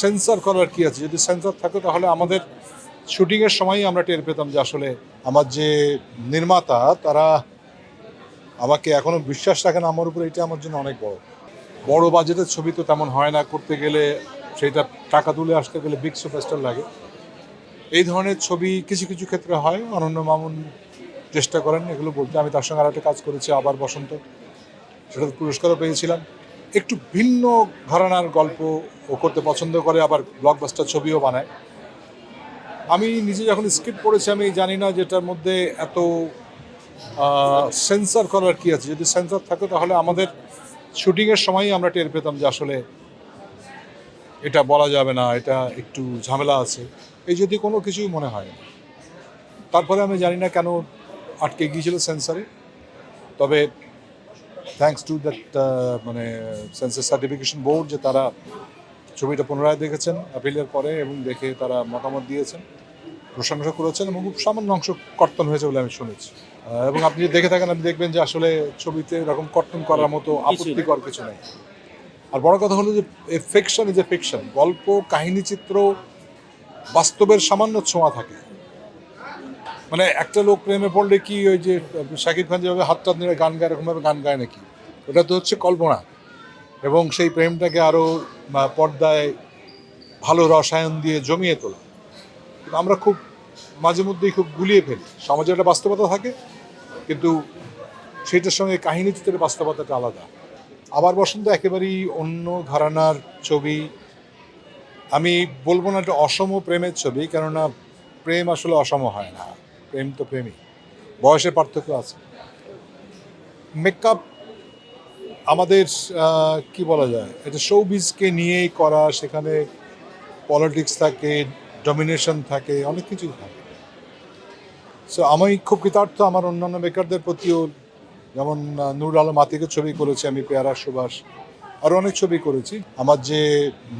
Sensor করার কি আছে? যদি সেন্সর থাকতো তাহলে আমাদের শুটিংয়ের সময়ই আমরা টের পেতাম যে আসলে আমার যে নির্মাতা, তারা আমাকে এখনও বিশ্বাস রাখে না, আমার উপরে এটা আমার জন্য অনেক বড়। বড় বাজেটের ছবি তো তেমন হয় না, করতে গেলে সেটা টাকা তুলে আসতে গেলে বিগ সুপারস্টার লাগে। এই ধরনের ছবি কিছু কিছু ক্ষেত্রে হয়, অনন্য মামুন চেষ্টা করেন এগুলো বলতে। আমি তার সঙ্গে আর একটা কাজ করেছি, আবার বসন্ত। সেটা পুরস্কারও পেয়েছিলাম। একটু ভিন্ন ঘরানার গল্প ও করতে পছন্দ করে, আবার ব্লকবাস্টার ছবিও বানায়। আমি নিজে যখন স্ক্রিপ্ট পড়েছি, আমি জানি না যেটার মধ্যে এত সেন্সর করার কি আছে। যদি সেন্সর থাকে, তাহলে আমাদের শুটিংয়ের সময়ই আমরা টের পেতাম যে আসলে এটা বলা যাবে না, এটা একটু ঝামেলা আছে। এই যদি কোনো কিছুই মনে হয় তারপরে আমি জানি না কেন আটকে গিয়েছিল সেন্সারে তবে থ্যাঙ্কস টু দ্যাট মানে সেন্সার সার্টিফিকেশন বোর্ড যে তারা ছবিটা পুনরায় দেখেছেন অ্যাপিলের পরে এবং দেখে তারা মতামত দিয়েছেন প্রশংসা করেছেন এবং খুব সামান্য অংশ কর্তন হয়েছে বলে আমি শুনেছি। এবং আপনি দেখে থাকেন আপনি দেখবেন যে আসলে ছবিতে এরকম কর্তন করার মতো আপত্তিকর কিছু নেই। আর বড় কথা হলো যে ফিকশন ইজ এ ফিকশন গল্প কাহিনী চিত্র বাস্তবের সামান্য ছোঁয়া থাকে। মানে একটা লোক প্রেমে পড়লে কি ওই যে শাকিব খান যেভাবে হাতটা নিয়ে গান গায়, এরকমভাবে গান গায় নাকি? ওটা তো হচ্ছে কল্পনা। এবং সেই প্রেমটাকে আরও পর্দায় ভালো রসায়ন দিয়ে জমিয়ে তোলা। আমরা খুব, মাঝে মধ্যেই খুব গুলিয়ে ফেলি। সমাজে একটা বাস্তবতা থাকে, কিন্তু সেটার সঙ্গে কাহিনী চিত্রের বাস্তবতাটা আলাদা। আবার বসন্ত, একেবারেই অন্য ঘরানার ছবি। আমি বলব না একটা অসম প্রেমের ছবি, কেননা প্রেম আসলে অসম হয় না। প্রেম তো প্রেমই। বয়সের পার্থক্য আছে। মেকআপ আমাদের কি বলা যায় এটা শোবিজকে নিয়েই করা সেখানে পলিটিক্স থাকে ডমিনেশন থাকে অনেক কিছুই থাকে। সো আমি খুব কৃতার্থ আমার অন্যান্য মেকারদের প্রতিও। যেমন আহ, নূর আলম আতিকের ছবি করেছি আমি পেয়ারা সুভাষ আরও অনেক ছবি করেছি। আমার যে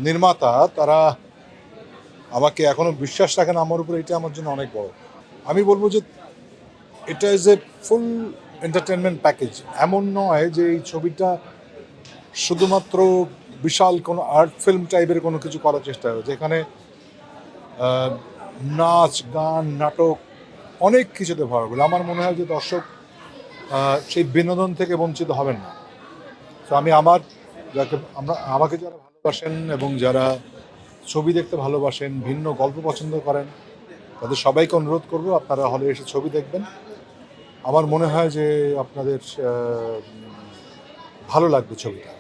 নির্মাতা তারা আমাকে এখনও বিশ্বাস রাখেন আমার উপর এটা আমার জন্য অনেক বড়। আমি বলব যে এটা is a full entertainment package এমন নয় যে এই ছবিটা শুধুমাত্র বিশাল কোনো আর্ট ফিল্ম টাইপের কোনো কিছু করার চেষ্টা হয়েছে যেখানে নাচ, গান, নাটক, অনেক কিছুতে ভরা বলে আমার মনে হয় যে দর্শক সেই বিনোদন থেকে বঞ্চিত হবেন না। তো আমি আমার যাকে, আমরা, আমাকে যারা ভালোবাসেন এবং যারা ছবি দেখতে ভালোবাসেন, ভিন্ন গল্প পছন্দ করেন তাদের সবাইকে অনুরোধ করব, আপনারা হলে এসে ছবি দেখবেন। আমার মনে হয় যে আপনাদের ভালো লাগবে ছবিটা।